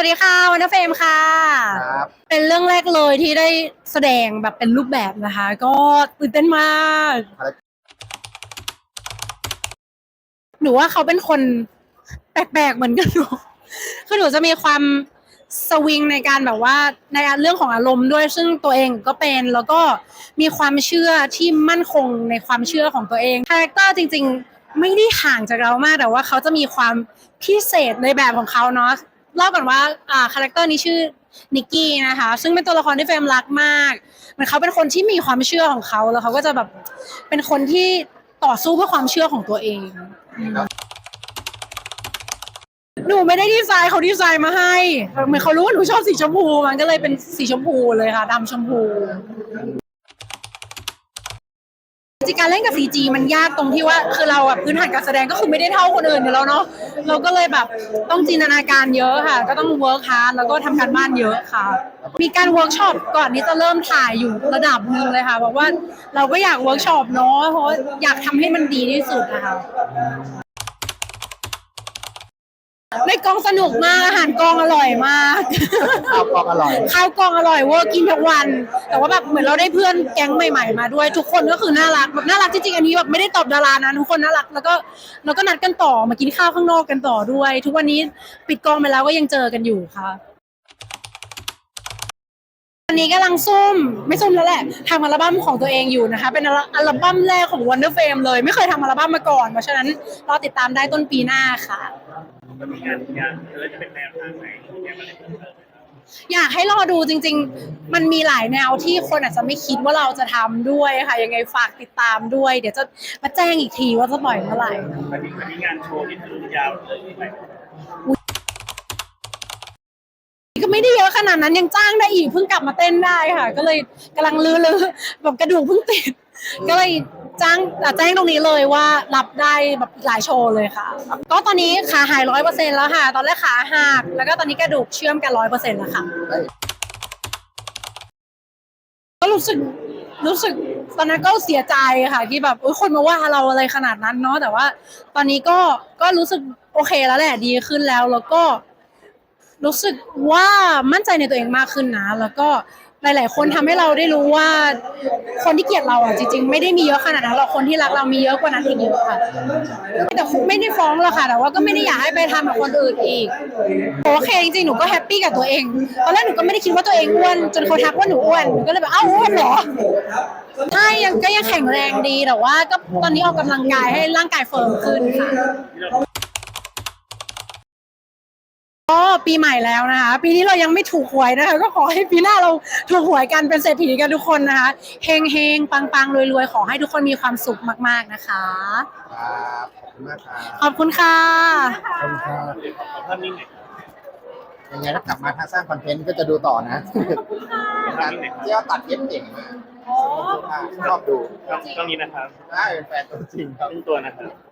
วัสดีค่ะวันเฟมค่ะ ครับ เป็นเรื่องแรกเลยที่ได้แสดงแบบเป็นรูปแบบนะคะ ก็ตื่นเต้นมากหนูว่าเขาเป็นคนแปลกๆเหมือนกันหนูคือหนูจะมีความสวิงในการแบบว่าในเรื่องของอารมณ์ด้วยซึ่งตัวเองก็เป็นแล้วก็มีความเชื่อที่มั่นคงในความเชื่อของตัวเองคาแรคเตอร์จริง ๆ ไม่ได้ห่างจากเรามากแต่ว่าเขาจะมีความพิเศษในแบบของเขาเนาะ เล่าก่อนว่าอ่าคาแรคเตอร์นี้ชื่อนิกกี้นะคะ ซึ่งเป็นตัวละครที่เฟรมรักมากเหมือนเขาเป็นคนที่มีความเชื่อของเขาแล้วเขาก็จะแบบเป็นคนที่ต่อสู้เพื่อความเชื่อของตัวเองหนูไม่ได้ดีไซน์เขาดีไซน์มาให้เหมือนเขารู้ว่าหนูชอบสีชมพูมันก็เลยเป็นสีชมพูเลยค่ะดำชมพู ริงการเล่นกับ CG มันยากตรงที่ว่าคือเราอะพื้นฐานการแสดงก็คือไม่ได้เท่าคนอื่นอยู่แล้วเนาะเราก็เลยแบบต้องจินตนาการเยอะค่ะ ก็ต้องเวิร์คฮาร์ดแล้วก็ทำการบ้านเยอะค่ะ มีการเวิร์กช็อปก่อนที่จะเริ่มถ่ายอยู่ระดับหนึ่งเลยค่ะบอกว่าเราก็อยากเวิร์กช็อปเนาะเพราะว่าอยากทำให้มันดีที่สุดนะคะ ในกองสนุกมากอาหารกองอร่อยมาก ข้าวกล่องอร่อย ข้าวกองอร่อยเวอร์กินทุกวัน แต่ว่าแบบเหมือนเราได้เพื่อนแก๊งใหม่ๆมาด้วย ทุกคนก็คือน่ารักแบบน่ารักจริงๆอันนี้แบบไม่ได้ตอบดารานะทุกคนน่ารักแล้วก็แล้วก็นัดกันต่อมากินข้าวข้างนอกกันต่อด้วย ทุกวันนี้ปิดกองไปแล้วก็ยังเจอกันอยู่ค่ะ วันนี้กำลังซุ่มไม่ซุ่มแล้วแหละทำอัลบั้มของตัวเองอยู่นะคะ เป็นอัลบั้มแรกของ Wonder Fame เลย ไม่เคยทำอัลบั้มมาก่อน เพราะฉะนั้นรอติดตามได้ต้นปีหน้าค่ะมันมีงานงานแล้วจะเป็นแนวทางไหนเนี่ยมันอยากให้รอดูจริง ๆ มันมีหลายแนวที่คนอาจจะไม่คิดว่าเราจะทำด้วยค่ะ ยังไงฝากติดตามด้วย เดี๋ยวจะมาแจ้งอีกทีว่าจะปล่อยเมื่อไหร่วันนี้วันนี้งานโชว์ที่ทะลุยาวเลย ไม่ได้เยอะขนาดนั้นยังจ้างได้อีกเพิ่งกลับมาเต้นได้ค่ะ ก็เลยกำลังลือลือแบบกระดูกเพิ่งติด ก็เลยจ้างอะแจ้งตรงนี้เลยว่ารับได้แบบหลายโชว์เลยค่ะ ก็ตอนนี้ขาหายร้อยเปอร์เซ็นแล้วค่ะ ตอนแรกขาหักแล้วก็ตอนนี้กระดูกเชื่อมกันร้อยเปอร์เซ็นแล้วค่ะ ก็รู้สึกรู้สึกตอนนั้นก็เสียใจค่ะ ที่แบบเอ้ยคนมาว่าเราอะไรขนาดนั้นเนาะแต่ว่า ตอนนี้ก็ก็รู้สึกโอเคแล้วแหละดีขึ้นแล้วแล้วก็ รู้สึกว่ามั่นใจในตัวเองมากขึ้นนะ แล้วก็หลาย ๆ คนทำให้เราได้รู้ว่า คนที่เกลียดเราอะจริง ๆ ไม่ได้มีเยอะขนาดนั้นหรอกคนที่รักเรามีเยอะกว่านั้นอีกเยอะค่ะ แต่ไม่ได้ฟ้องหรอกค่ะ แต่ว่าก็ไม่ได้อยากให้ไปทำกับคนอื่นอีกโอเคจริง ๆ หนูก็แฮปปี้กับตัวเองตอนแรกหนูก็ไม่ได้คิดว่าตัวเองอ้วนจนเขาทักว่าหนูอ้วนหนูก็เลยแบบอ้าวอ้วนเหรอใช่ยังก็ยังแข็งแรงดีแต่ว่า ก็ตอนนี้ออกกำลังกายให้ร่างกายเฟิร์มขึ้นค่ะ ก็ ปีใหม่แล้วนะคะ ปีนี้เรายังไม่ถูกหวยนะคะ ก็ขอให้ปีหน้าเราถูกหวยกันเป็นเศรษฐีกันทุกคนนะคะเฮงเฮงปังปังรวยรวยๆขอให้ทุกคนมีความสุขมาก ๆนะคะ ครับขอบคุณมากครับขอบคุณค่ะขอบคุณครับขอภาพนิ่งหน่อยยังไงถ้ากลับมาทางสร้างคอนเทนต์ก็จะดูต่อนะการเที่ยวตัดเย็บเก่งมากชอบดูครับตรงนี้นะครับได้เป็นแฟนตัวจริงครับขึ้นตัวนะครับ